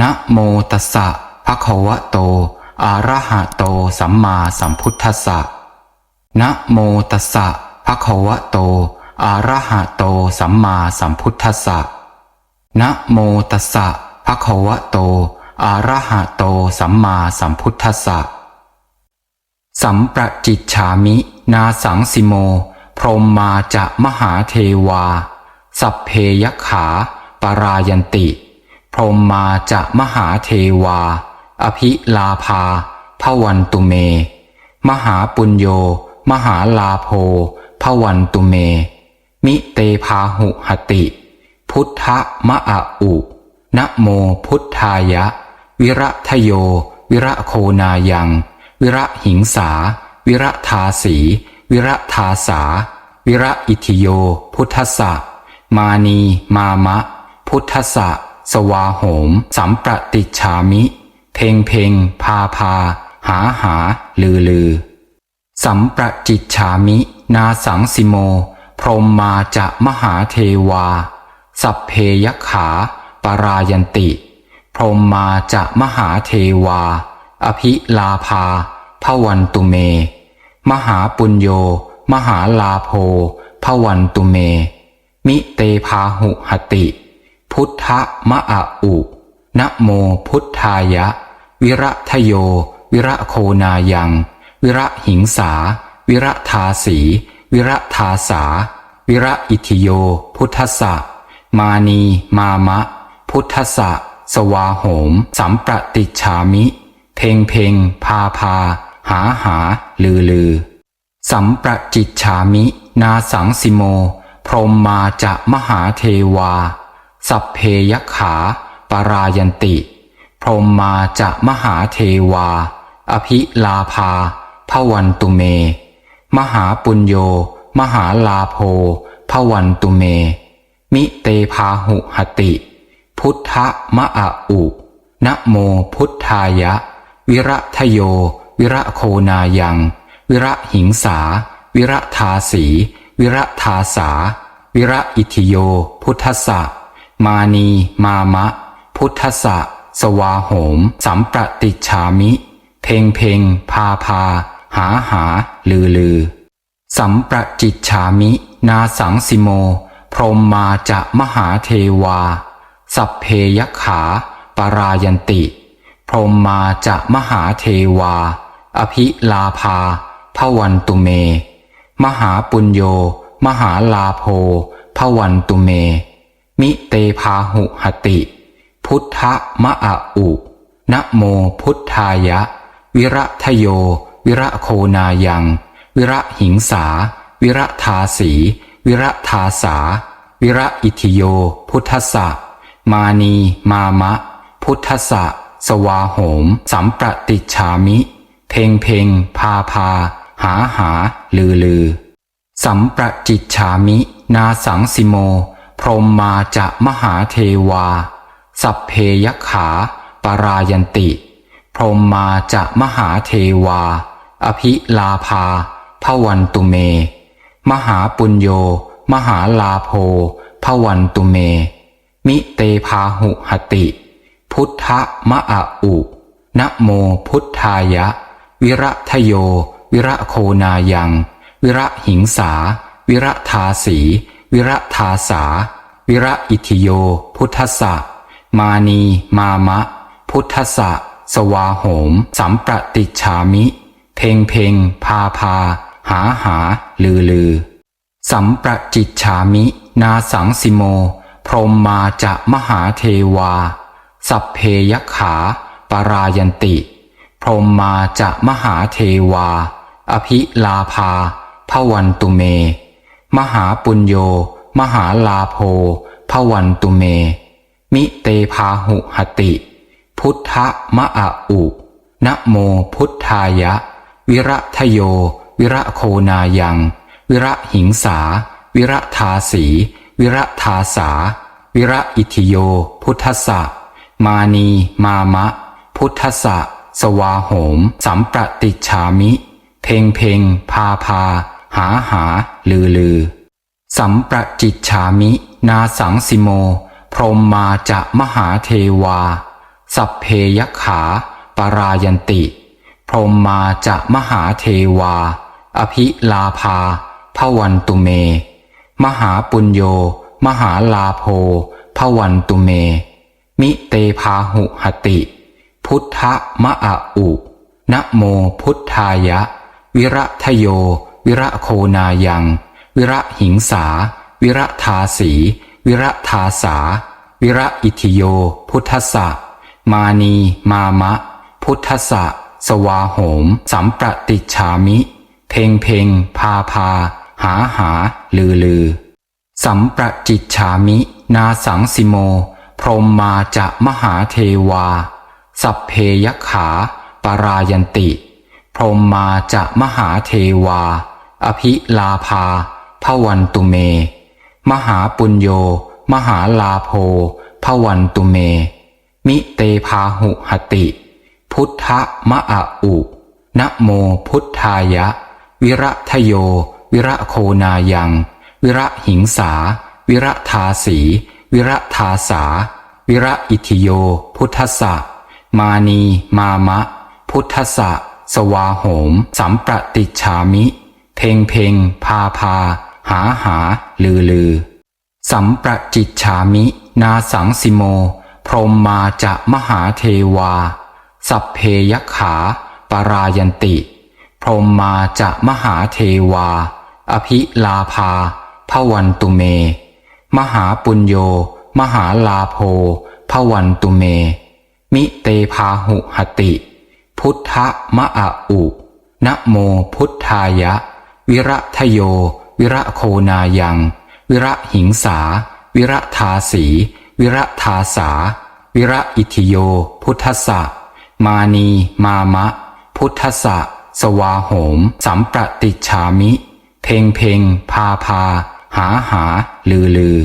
นะโมตัสสะภะคะวะโต อะระหะโต สัมมาสัมพุทธัสสะนะโมตัสสะภะคะวะโต อะระหะโต สัมมาสัมพุทธัสสะนะโมตัสสะภะคะวะโต อะระหะโต สัมมาสัมพุทธัสสะสัมประจิตฉามิ นาสังสิโม พรหมมาจะมหาเทวา สัพเพยขา ปรายันติ พรมมาจะมหาเทวา อภิลาภาพวันตุเม มหาปุญโย มหาลาโภพวันตุเม มิเตพาหุหติ พุทธมะอะอุนะโมพุทธายะ วิระทโย วิระโคนายัง วิระหิงสา วิระทาสี วิระทาสา วิระอิทิโย พุทธะมานี มามะ พุทธะ สวาโหม สัมประติฉามิ เพงเพงพาพา หาหา ลือลือ สัมประจิตฉามิ นาสังสิโม พรหมมาจะมหาเทวา สัพเพยขา ปรายันติ พรหมมาจะมหาเทวา อภิลาภาพวันตุเม มหาปุญโย มหาลาโภพวันตุเม มิเตพาหุหติ พุทธมะอะอุนะโมพุทธายะ วิระทโย วิระโคนายัง วิระหิงสา วิระทาสี วิระทาสา วิระอิทิโย พุทธะมานีมามะ พุทธะสวาโหม สัมประติฉามิ เพงเพงพาพา หาหา ลือลือ สัมประจิตฉามิ นาสังสิโม พรหมมาจะมหาเทวา สัพเพยขา ปรายันติ พรหมมาจะมหาเทวา อภิลาภาพวันตุเม มหาปุญโย มหาลาโภพวันตุเม มิเตพาหุหติ พุทธมะอะอุนะโมพุทธายะ วิระทโย วิระโคนายัง วิระหิงสา วิระทาสี วิระทาสา วิระอิทิโย พุทธสะ มานีมามะ พุทธะสวาโหม สัมประติฉามิ เพงเพงพาพา หาหา ลือลือ สัมประจิตฉามิ นาสังสิโม พรหมมาจะมหาเทวา สัพเพยขา ปรายันติ พรหมมาจะมหาเทวา อภิลาภาพวันตุเม มหาปุญโย มหาลาโภพวันตุเม มิเตพาหุหติ พุทธมะอะอุนะโมพุทธายะ วิระทโย วิระโคนายัง วิระหิงสา วิระทาสี วิระทาสา วิระอิทิโย พุทธะมานีมามะ พุทธะสวาโหม สัมประติฉามิ เพงเพงพาพา หาหา ลือลือ สัมประจิตฉามิ นาสังสิโม พรมมาจะมหาเทวา สัพเพยขา ปรายันติ พรมมาจะมหาเทวา อภิลาภาพวันตุเม มหาปุญโย มหาลาโภพวันตุเม มิเตพาหุหติ พุทธมะอะอุนะโมพุทธายะ วิระทโย วิระโคนายัง วิระหิงสา วิระทาสี วิระทาสา วิระอิทิโย พุทธะมานี มามะ พุทธะสวาโหม สัมประติฉามิ เพงเพงพาพา หาหา ลือลือ สัมประจิตฉามิ นาสังสิโม พรหมมาจะมหาเทวา สัพเพยขา ปรายันติ พรหมมาจะมหาเทวา อภิลาภาพวันตุเม มหาปุญโย มหาลาโภพวันตุเม มิเตพาหุหติ พุทธมะอะอุนะโมพุทธายะ วิระทโย วิระโคนายัง วิระหิงสา วิระทาสี วิระทาสา วิระอิทิโย พุทธะมานีมามะ พุทธะสวาโหม สัมประติฉามิ เพงเพงพาพา หาหา ลือลือ สัมประจิตฉามิ นาสังสิโม พรหมมาจะมหาเทวา สัพเพยขา ปรายันติ พรหมมาจะมหาเทวา อภิลาภาพวันตุเม มหาปุญโย มหาลาโภพวันตุเม มิเตพาหุหติ พุทธมะอะอุนะโมพุทธายะ วิระทโย วิระโคนายัง วิระหิงสา วิระทาสี วิระทาสา วิระอิทิโย พุทธะมานีมามะ พุทธะสวาโหม สัมปติชามิ เพงเพงพาพา หาหา ลือลือ สัมประจิตฉามิ นาสังสิโม พรหมมาจะมหาเทวา สัพเพยขา ปรายันติ พรหมมาจะมหาเทวา อภิลาภาพวันตุเม มหาปุญโย มหาลาโภพวันตุเม มิเตพาหุหติ พุทธมะอะอุนะโมพุทธายะ วิระทโย วิระโคนายัง วิระหิงสา วิระทาสี วิระทาสา วิระอิทิโย พุทธะมานี มามะ พุทธะสวาโหม สัมปติชามิ เพงเพงพาพา หาหา ลือลือ สัมประจิตฉามิ นาสังสิโม พรหมมาจะมหาเทวา สัพเพยขา ปรายันติ พรหมมาจะมหาเทวา อภิลาภาพวันตุเม มหาปุญโย มหาลาโภพวันตุเม มิเตพาหุหติ พุทธมะอะอุนะโมพุทธายะ วิระทโย วิระโคนายัง วิระหิงสา วิระทาสี วิระทาสา วิระอิทิโย พุทธะมานีมามะ พุทธะสวาโหม สัมปติชามิ เพงเพงพาพา หาหา ลือลือ